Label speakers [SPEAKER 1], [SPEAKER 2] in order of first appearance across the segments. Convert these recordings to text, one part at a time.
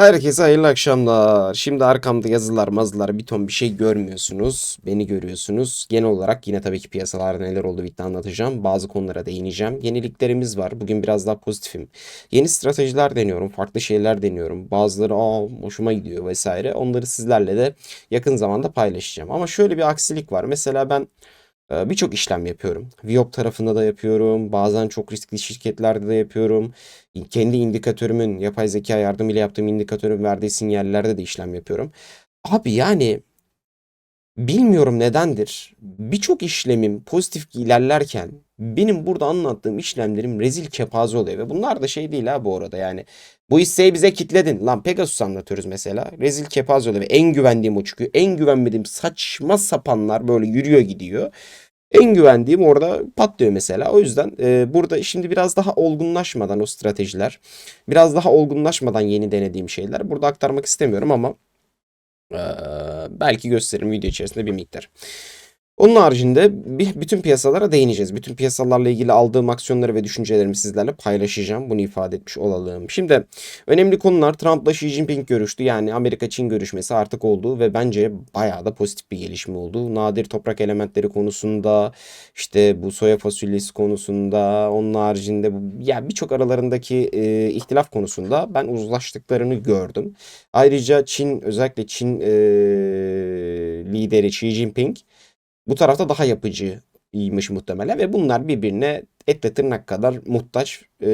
[SPEAKER 1] Herkese hayırlı akşamlar. Şimdi arkamda yazılar mazılar bir ton bir şey görmüyorsunuz. Beni görüyorsunuz. Genel olarak yine tabii ki piyasalarda neler oldu birlikte anlatacağım. Bazı konulara değineceğim. Yeniliklerimiz var. Bugün biraz daha pozitifim. Yeni stratejiler deniyorum. Farklı şeyler deniyorum. Bazıları aa hoşuma gidiyor vesaire. Onları sizlerle de yakın zamanda paylaşacağım. Ama şöyle bir aksilik var. Mesela ben Birçok işlem yapıyorum. Viyop tarafında da yapıyorum. Bazen çok riskli şirketlerde de yapıyorum. Kendi indikatörümün, yapay zeka yardımıyla yaptığım indikatörün verdiği sinyallerde de işlem yapıyorum. Abi yani bilmiyorum nedendir. Birçok işlemim pozitif ilerlerken benim burada anlattığım işlemlerim rezil kepaze oluyor. Ve bunlar da şey değil ha bu arada yani. Bu hisseyi bize kitledin. Lan Pegasus anlatıyoruz mesela. Rezil kepaze oluyor. Ve en güvendiğim o çıkıyor. En güvenmediğim saçma sapanlar böyle yürüyor gidiyor. En güvendiğim orada patlıyor mesela. O yüzden e, burada şimdi biraz daha olgunlaşmadan o stratejiler, biraz daha olgunlaşmadan yeni denediğim şeyler burada aktarmak istemiyorum ama belki gösteririm video içerisinde bir miktar. Onun haricinde bütün piyasalara değineceğiz. Bütün piyasalarla ilgili aldığım aksiyonları ve düşüncelerimi sizlerle paylaşacağım. Bunu ifade etmiş olalım. Şimdi önemli konular Trump'la Xi Jinping görüştü. Yani Amerika-Çin görüşmesi artık oldu ve bence bayağı da pozitif bir gelişme oldu. Nadir toprak elementleri konusunda işte bu soya fasulyesi konusunda onun haricinde bu, ya birçok aralarındaki e, ihtilaf konusunda ben uzlaştıklarını gördüm. Ayrıca Çin özellikle Çin e, lideri Xi Jinping bu tarafta daha yapıcıymış muhtemelen ve bunlar birbirine et tırnak kadar muhtaç e,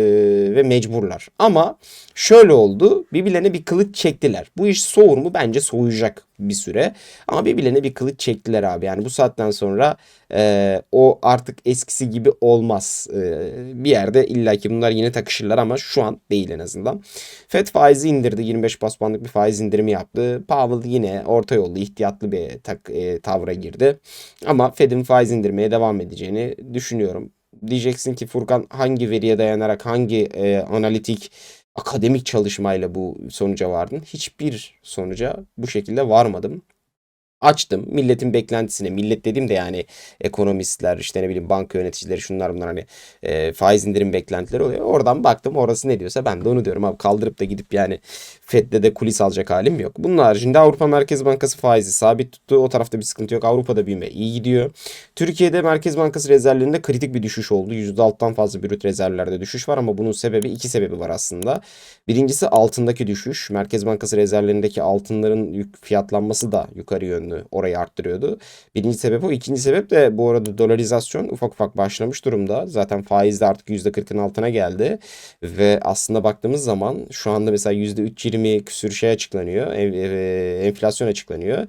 [SPEAKER 1] ve mecburlar. Ama şöyle oldu birbirlerine bir kılıç çektiler. Bu iş soğur mu? Bence soğuyacak bir süre. Ama birbirlerine bir kılıç çektiler abi. Yani bu saatten sonra e, o artık eskisi gibi olmaz. E, bir yerde illaki bunlar yine takışırlar ama şu an değil en azından. Fed faizi indirdi. 25 bas puanlık bir faiz indirimi yaptı. Powell yine orta yolda ihtiyatlı bir tak, e, tavra girdi. Ama Fed'in faiz indirmeye devam edeceğini düşünüyorum diyeceksin ki Furkan hangi veriye dayanarak hangi e, analitik akademik çalışmayla bu sonuca vardın? Hiçbir sonuca bu şekilde varmadım. Açtım milletin beklentisine millet dedim de yani ekonomistler işte ne bileyim banka yöneticileri şunlar bunlar hani e, faiz indirim beklentileri oluyor. Oradan baktım orası ne diyorsa ben de onu diyorum abi kaldırıp da gidip yani Fed'de de kulis alacak halim yok. Bunun haricinde Avrupa Merkez Bankası faizi sabit tuttu. O tarafta bir sıkıntı yok. Avrupa'da büyüme iyi gidiyor. Türkiye'de Merkez Bankası rezervlerinde kritik bir düşüş oldu. %6'dan fazla brüt rezervlerde düşüş var ama bunun sebebi iki sebebi var aslında. Birincisi altındaki düşüş. Merkez Bankası rezervlerindeki altınların fiyatlanması da yukarı yönlü orayı arttırıyordu. Birinci sebep o. İkinci sebep de bu arada dolarizasyon ufak ufak başlamış durumda. Zaten faiz de artık %40'ın altına geldi. Ve aslında baktığımız zaman şu anda mesela %3.20 küsür şey açıklanıyor. Enflasyon açıklanıyor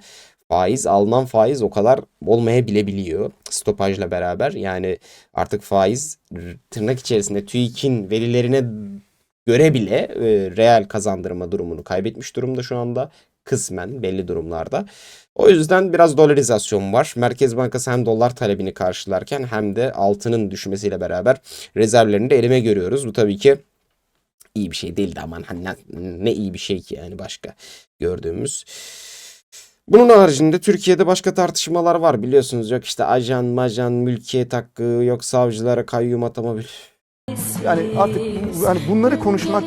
[SPEAKER 1] faiz alınan faiz o kadar olmayabilebiliyor stopajla beraber. Yani artık faiz tırnak içerisinde TÜİK'in verilerine göre bile e, reel kazandırma durumunu kaybetmiş durumda şu anda kısmen belli durumlarda. O yüzden biraz dolarizasyon var. Merkez Bankası hem dolar talebini karşılarken hem de altının düşmesiyle beraber rezervlerini de elime görüyoruz. Bu tabii ki iyi bir şey değildi aman hani ne, iyi bir şey ki yani başka gördüğümüz. Bunun haricinde Türkiye'de başka tartışmalar var biliyorsunuz. Yok işte ajan, majan, mülkiyet hakkı, yok savcılara kayyum atama.
[SPEAKER 2] Yani artık yani bunları konuşmak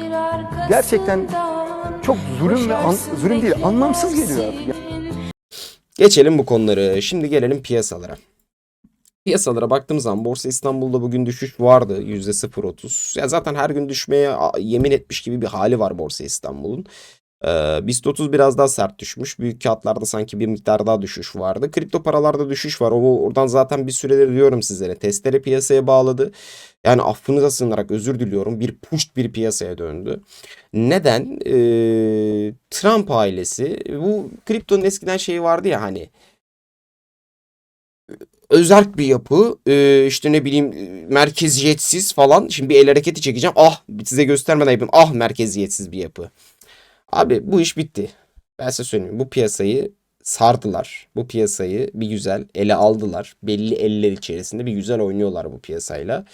[SPEAKER 2] gerçekten çok zulüm ve an, zulüm değil anlamsız geliyor artık.
[SPEAKER 1] Geçelim bu konuları. Şimdi gelelim piyasalara. Piyasalara baktığımız zaman Borsa İstanbul'da bugün düşüş vardı %0.30. Ya zaten her gün düşmeye yemin etmiş gibi bir hali var Borsa İstanbul'un. Ee, BIST 30 biraz daha sert düşmüş. Büyük kağıtlarda sanki bir miktar daha düşüş vardı. Kripto paralarda düşüş var. O oradan zaten bir süredir diyorum sizlere. Testere piyasaya bağladı. Yani affınıza sığınarak özür diliyorum. Bir puşt bir piyasaya döndü. Neden? Ee, Trump ailesi bu kriptonun eskiden şeyi vardı ya hani özerk bir yapı ee, işte ne bileyim merkeziyetsiz falan. Şimdi bir el hareketi çekeceğim. Ah size göstermeden yapayım. Ah merkeziyetsiz bir yapı. Abi bu iş bitti. Ben size söyleyeyim. Bu piyasayı sardılar. Bu piyasayı bir güzel ele aldılar. Belli eller içerisinde bir güzel oynuyorlar bu piyasayla.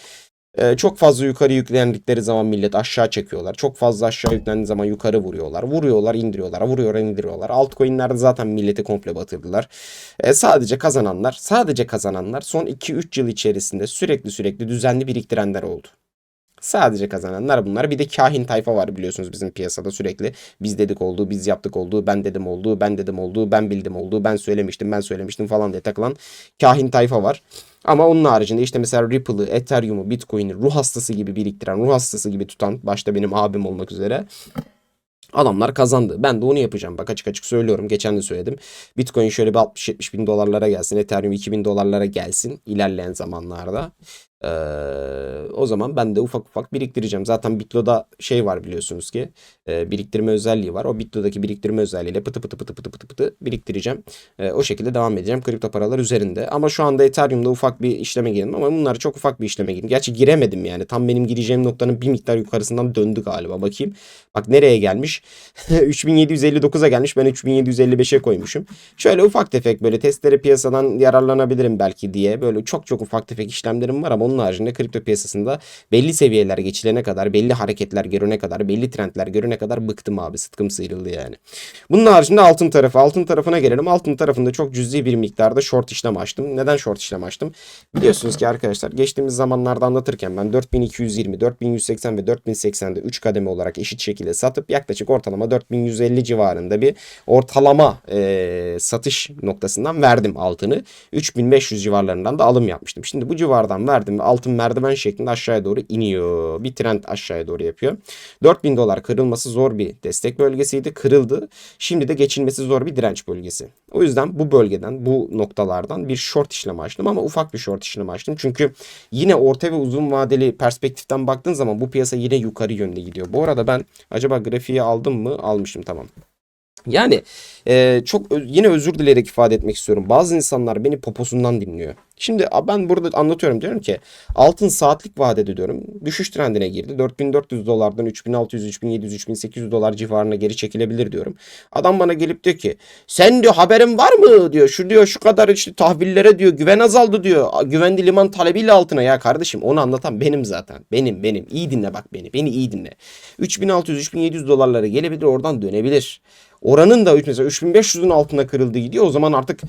[SPEAKER 1] Ee, çok fazla yukarı yüklendikleri zaman millet aşağı çekiyorlar. Çok fazla aşağı yüklendiği zaman yukarı vuruyorlar. Vuruyorlar, indiriyorlar. Vuruyorlar, indiriyorlar. Altcoin'lerde zaten milleti komple batırdılar. Ee, sadece kazananlar, sadece kazananlar son 2-3 yıl içerisinde sürekli sürekli düzenli biriktirenler oldu. Sadece kazananlar bunlar. Bir de kahin tayfa var biliyorsunuz bizim piyasada sürekli. Biz dedik olduğu, biz yaptık olduğu, ben dedim olduğu, ben dedim olduğu, ben bildim olduğu, ben söylemiştim, ben söylemiştim falan diye takılan kahin tayfa var. Ama onun haricinde işte mesela Ripple'ı, Ethereum'u, Bitcoin'i ruh hastası gibi biriktiren, ruh hastası gibi tutan başta benim abim olmak üzere Adamlar kazandı. Ben de onu yapacağım. Bak açık açık söylüyorum. Geçen de söyledim. Bitcoin şöyle bir 60-70 bin dolarlara gelsin. Ethereum 2000 dolarlara gelsin ilerleyen zamanlarda. Ee, o zaman ben de ufak ufak biriktireceğim. Zaten Bitlo'da şey var biliyorsunuz ki e, biriktirme özelliği var. O Bitlo'daki biriktirme özelliğiyle pıtı pıtı pıtı pıtı pıtı pıtı biriktireceğim. Ee, o şekilde devam edeceğim kripto paralar üzerinde. Ama şu anda Ethereum'da ufak bir işleme girdim ama bunlar çok ufak bir işleme girdim. Gerçi giremedim yani. Tam benim gireceğim noktanın bir miktar yukarısından döndü galiba. Bakayım. Bak nereye gelmiş? 3759'a gelmiş. Ben 3755'e koymuşum. Şöyle ufak tefek böyle testleri piyasadan yararlanabilirim belki diye. Böyle çok çok ufak tefek işlemlerim var ama onun haricinde kripto piyasasında belli seviyeler geçilene kadar, belli hareketler görene kadar, belli trendler görene kadar bıktım abi. Sıtkım sıyrıldı yani. Bunun haricinde altın tarafı. Altın tarafına gelelim. Altın tarafında çok cüzi bir miktarda short işlem açtım. Neden short işlem açtım? Biliyorsunuz ki arkadaşlar geçtiğimiz zamanlarda anlatırken ben 4220, 4180 ve 4080'de 3 kademe olarak eşit şekilde satıp yaklaşık ortalama 4150 civarında bir ortalama e, satış noktasından verdim altını. 3500 civarlarından da alım yapmıştım. Şimdi bu civardan verdim ve altın merdiven şeklinde aşağıya doğru iniyor. Bir trend aşağıya doğru yapıyor. 4000 dolar kırılması zor bir destek bölgesiydi. Kırıldı. Şimdi de geçilmesi zor bir direnç bölgesi. O yüzden bu bölgeden, bu noktalardan bir short işlem açtım ama ufak bir short işlem açtım. Çünkü yine orta ve uzun vadeli perspektiften baktığın zaman bu piyasa yine yukarı yönde gidiyor. Bu arada ben acaba grafiği aldım mı? Almışım tamam. Yani e, çok yine özür dileyerek ifade etmek istiyorum. Bazı insanlar beni poposundan dinliyor. Şimdi ben burada anlatıyorum diyorum ki altın saatlik vadede diyorum düşüş trendine girdi. 4400 dolardan 3600, 3700, 3800 dolar civarına geri çekilebilir diyorum. Adam bana gelip diyor ki sen diyor haberin var mı diyor. Şu diyor şu kadar işte tahvillere diyor güven azaldı diyor. Güvenli liman talebiyle altına ya kardeşim onu anlatan benim zaten. Benim benim. İyi dinle bak beni. Beni iyi dinle. 3600 3700 dolarlara gelebilir oradan dönebilir. Oranın da mesela 3500'ün altına kırıldı gidiyor. O zaman artık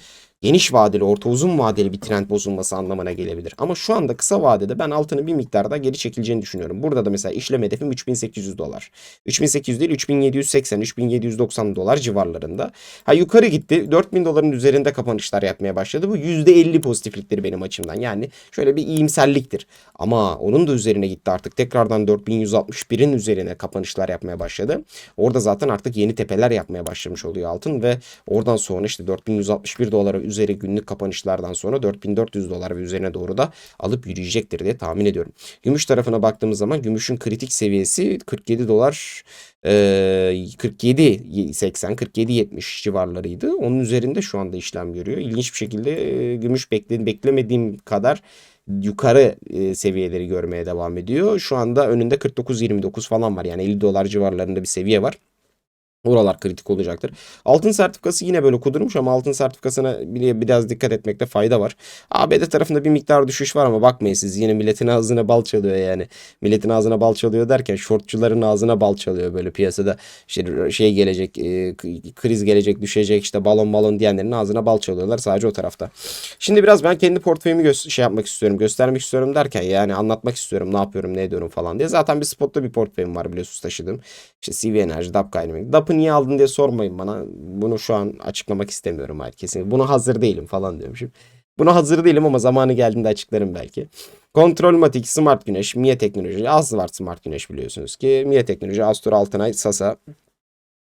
[SPEAKER 1] geniş vadeli, orta uzun vadeli bir trend bozulması anlamına gelebilir. Ama şu anda kısa vadede ben altının bir miktarda geri çekileceğini düşünüyorum. Burada da mesela işlem hedefim 3800 dolar. 3800 değil 3780, 3790 dolar civarlarında. Ha yukarı gitti. 4000 doların üzerinde kapanışlar yapmaya başladı. Bu %50 pozitifliktir benim açımdan. Yani şöyle bir iyimserliktir. Ama onun da üzerine gitti artık. Tekrardan 4161'in üzerine kapanışlar yapmaya başladı. Orada zaten artık yeni tepeler yapmaya başlamış oluyor altın ve oradan sonra işte 4161 dolara üzeri günlük kapanışlardan sonra 4400 dolar ve üzerine doğru da alıp yürüyecektir diye tahmin ediyorum. Gümüş tarafına baktığımız zaman gümüşün kritik seviyesi 47 dolar e, 47 80 47 70 civarlarıydı. Onun üzerinde şu anda işlem görüyor. İlginç bir şekilde e, gümüş bekle, beklemediğim kadar yukarı e, seviyeleri görmeye devam ediyor. Şu anda önünde 49-29 falan var. Yani 50 dolar civarlarında bir seviye var. Oralar kritik olacaktır. Altın sertifikası yine böyle kudurmuş ama altın sertifikasına bir- biraz dikkat etmekte fayda var. ABD tarafında bir miktar düşüş var ama bakmayın siz yine milletin ağzına bal çalıyor yani. Milletin ağzına bal çalıyor derken şortçuların ağzına bal çalıyor böyle piyasada. İşte şey gelecek, e, kriz gelecek, düşecek işte balon balon diyenlerin ağzına bal çalıyorlar sadece o tarafta. Şimdi biraz ben kendi portföyümü şey yapmak istiyorum, göstermek istiyorum derken yani anlatmak istiyorum ne yapıyorum, ne ediyorum falan diye. Zaten bir spotta bir portföyüm var biliyorsunuz taşıdığım. İşte CV Enerji, DAP Dynamic. DAP'ı niye aldın diye sormayın bana. Bunu şu an açıklamak istemiyorum hayır kesin. Buna hazır değilim falan diyormuşum. Buna hazır değilim ama zamanı geldiğinde açıklarım belki. Kontrolmatik, Smart Güneş, Mia Teknoloji, az var Smart Güneş biliyorsunuz ki. Mia Teknoloji, Astor, Altınay, Sasa.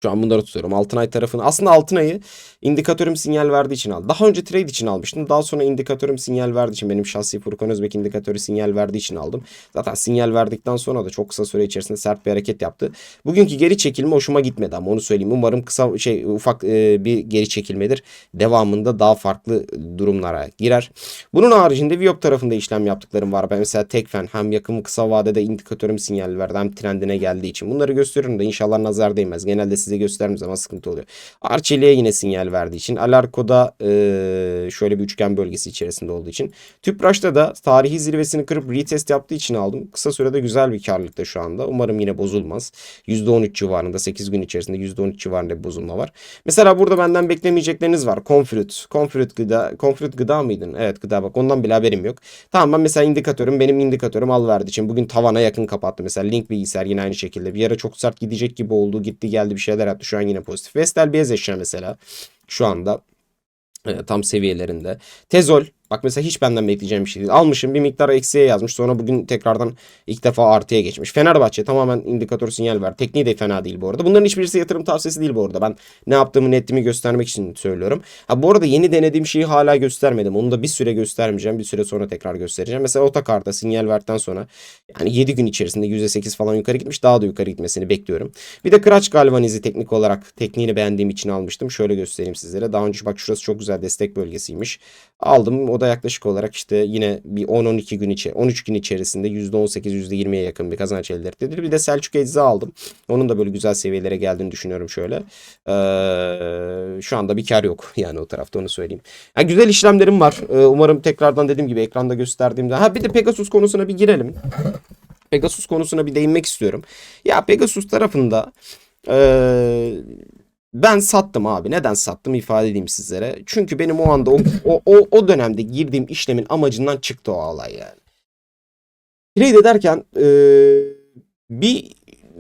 [SPEAKER 1] Şu an bunları tutuyorum. Altınay tarafını. Aslında Altınay'ı indikatörüm sinyal verdiği için aldım. Daha önce trade için almıştım. Daha sonra indikatörüm sinyal verdiği için benim şahsi Furkan Özbek indikatörü sinyal verdiği için aldım. Zaten sinyal verdikten sonra da çok kısa süre içerisinde sert bir hareket yaptı. Bugünkü geri çekilme hoşuma gitmedi ama onu söyleyeyim. Umarım kısa şey ufak e, bir geri çekilmedir. Devamında daha farklı durumlara girer. Bunun haricinde Viyop tarafında işlem yaptıklarım var. Ben mesela Tekfen hem yakın kısa vadede indikatörüm sinyal verdi hem trendine geldiği için. Bunları gösteriyorum da inşallah nazar değmez. Genelde size gösterdiğim zaman sıkıntı oluyor. Arçelik'e yine sinyal verdiği için. Alarko'da eee, şöyle bir üçgen bölgesi içerisinde olduğu için. Tüpraş'ta da tarihi zirvesini kırıp retest yaptığı için aldım. Kısa sürede güzel bir karlılıkta şu anda. Umarım yine bozulmaz. %13 civarında 8 gün içerisinde %13 civarında bir bozulma var. Mesela burada benden beklemeyecekleriniz var. Confruit. Confruit gıda. Confruit gıda mıydın? Evet gıda bak ondan bile haberim yok. Tamam ben mesela indikatörüm benim indikatörüm al verdiği için bugün tavana yakın kapattı. Mesela Link bilgisayar yine aynı şekilde. Bir ara çok sert gidecek gibi oldu. Gitti geldi bir şeyler yaptı. Şu an yine pozitif. Vestel beyaz eşya mesela. Şu anda e, tam seviyelerinde. Tezol bak mesela hiç benden bekleyeceğim bir şey değil. Almışım bir miktar eksiye yazmış. Sonra bugün tekrardan ilk defa artıya geçmiş. Fenerbahçe tamamen indikatör sinyal ver. Tekniği de fena değil bu arada. Bunların hiçbirisi yatırım tavsiyesi değil bu arada. Ben ne yaptığımı ne göstermek için söylüyorum. Ha bu arada yeni denediğim şeyi hala göstermedim. Onu da bir süre göstermeyeceğim. Bir süre sonra tekrar göstereceğim. Mesela otokarda sinyal verdikten sonra yani 7 gün içerisinde %8 falan yukarı gitmiş. Daha da yukarı gitmesini bekliyorum. Bir de Kıraç Galvanizi teknik olarak tekniğini beğendiğim için almıştım. Şöyle göstereyim sizlere. Daha önce bak şurası çok güzel destek bölgesiymiş. Aldım. O da yaklaşık olarak işte yine bir 10-12 gün içi 13 gün içerisinde %18-%20'ye yakın bir kazanç elde ettidir. Bir de Selçuk Ecza aldım. Onun da böyle güzel seviyelere geldiğini düşünüyorum şöyle. Ee, şu anda bir kar yok yani o tarafta onu söyleyeyim. Yani güzel işlemlerim var. Ee, umarım tekrardan dediğim gibi ekranda gösterdiğimde. Ha bir de Pegasus konusuna bir girelim. Pegasus konusuna bir değinmek istiyorum. Ya Pegasus tarafında ee, ben sattım abi. Neden sattım ifade edeyim sizlere. Çünkü benim o anda o, o, o, o dönemde girdiğim işlemin amacından çıktı o olay yani. Trade ederken ee, bir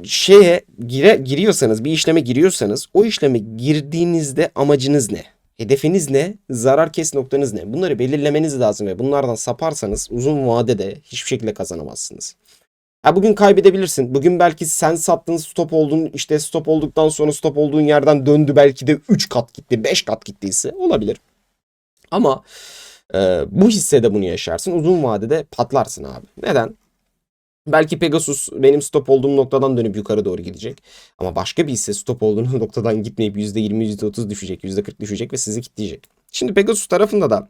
[SPEAKER 1] şeye gire, giriyorsanız, bir işleme giriyorsanız o işleme girdiğinizde amacınız ne? Hedefiniz ne? Zarar kes noktanız ne? Bunları belirlemeniz lazım ve bunlardan saparsanız uzun vadede hiçbir şekilde kazanamazsınız. Ha bugün kaybedebilirsin. Bugün belki sen sattın stop oldun. işte stop olduktan sonra stop olduğun yerden döndü. Belki de 3 kat gitti, 5 kat gittiyse olabilir. Ama e, bu hissede bunu yaşarsın. Uzun vadede patlarsın abi. Neden? Belki Pegasus benim stop olduğum noktadan dönüp yukarı doğru gidecek. Ama başka bir hisse stop olduğunuz noktadan gitmeyip %20, %30 düşecek, %40 düşecek ve sizi kitleyecek. Şimdi Pegasus tarafında da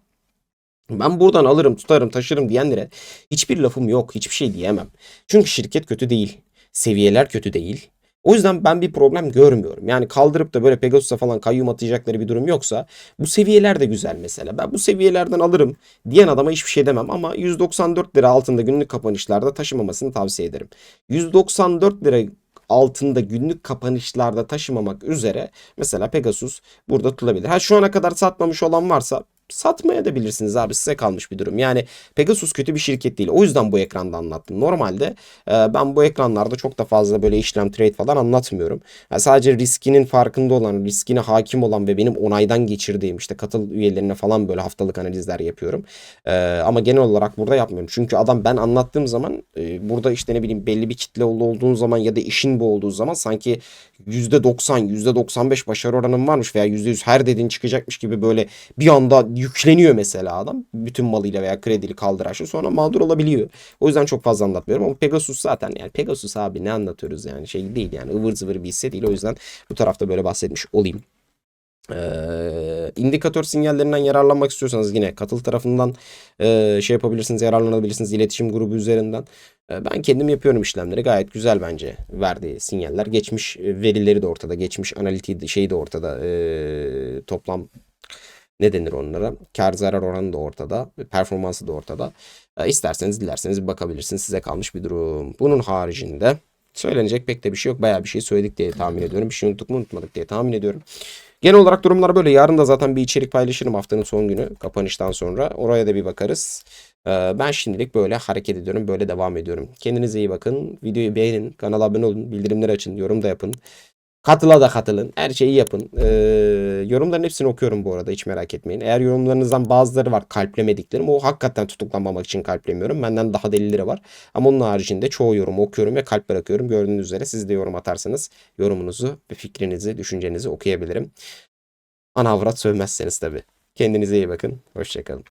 [SPEAKER 1] ben buradan alırım, tutarım, taşırım diyenlere hiçbir lafım yok, hiçbir şey diyemem. Çünkü şirket kötü değil, seviyeler kötü değil. O yüzden ben bir problem görmüyorum. Yani kaldırıp da böyle Pegasus'a falan kayyum atacakları bir durum yoksa bu seviyeler de güzel mesela. Ben bu seviyelerden alırım diyen adama hiçbir şey demem ama 194 lira altında günlük kapanışlarda taşımamasını tavsiye ederim. 194 lira altında günlük kapanışlarda taşımamak üzere mesela Pegasus burada tutulabilir. Ha şu ana kadar satmamış olan varsa satmaya da bilirsiniz abi size kalmış bir durum. Yani Pegasus kötü bir şirket değil. O yüzden bu ekranda anlattım. Normalde e, ben bu ekranlarda çok da fazla böyle işlem trade falan anlatmıyorum. Yani sadece riskinin farkında olan, riskine hakim olan ve benim onaydan geçirdiğim işte katıl üyelerine falan böyle haftalık analizler yapıyorum. E, ama genel olarak burada yapmıyorum. Çünkü adam ben anlattığım zaman burada işte ne bileyim belli bir kitle olduğun zaman ya da işin bu olduğu zaman sanki %90, %95 başarı oranın varmış veya %100 her dediğin çıkacakmış gibi böyle bir anda yükleniyor mesela adam. Bütün malıyla veya kredili kaldıraçlı sonra mağdur olabiliyor. O yüzden çok fazla anlatmıyorum ama Pegasus zaten yani Pegasus abi ne anlatıyoruz yani şey değil yani ıvır zıvır bir hisse değil. O yüzden bu tarafta böyle bahsetmiş olayım. Ee, indikatör sinyallerinden yararlanmak istiyorsanız yine katıl tarafından e, şey yapabilirsiniz, yararlanabilirsiniz iletişim grubu üzerinden. E, ben kendim yapıyorum işlemleri. Gayet güzel bence verdiği sinyaller. Geçmiş e, verileri de ortada, geçmiş analitiği şeyi de ortada. E, toplam ne denir onlara? Kar zarar oranı da ortada, performansı da ortada. E, isterseniz dilerseniz bir bakabilirsiniz. Size kalmış bir durum. Bunun haricinde söylenecek pek de bir şey yok. Bayağı bir şey söyledik diye tahmin ediyorum. Bir şey unuttuk mu unutmadık diye tahmin ediyorum. Genel olarak durumlar böyle. Yarın da zaten bir içerik paylaşırım haftanın son günü kapanıştan sonra. Oraya da bir bakarız. Ee, Ben şimdilik böyle hareket ediyorum. Böyle devam ediyorum. Kendinize iyi bakın. Videoyu beğenin. Kanala abone olun. Bildirimleri açın. Yorum da yapın. Katıla da katılın. Her şeyi yapın. Ee, yorumların hepsini okuyorum bu arada. Hiç merak etmeyin. Eğer yorumlarınızdan bazıları var kalplemediklerim. O hakikaten tutuklanmamak için kalplemiyorum. Benden daha delilleri var. Ama onun haricinde çoğu yorumu okuyorum ve kalp bırakıyorum. Gördüğünüz üzere siz de yorum atarsanız yorumunuzu fikrinizi, düşüncenizi okuyabilirim. Ana avrat sövmezseniz tabii. Kendinize iyi bakın. Hoşçakalın.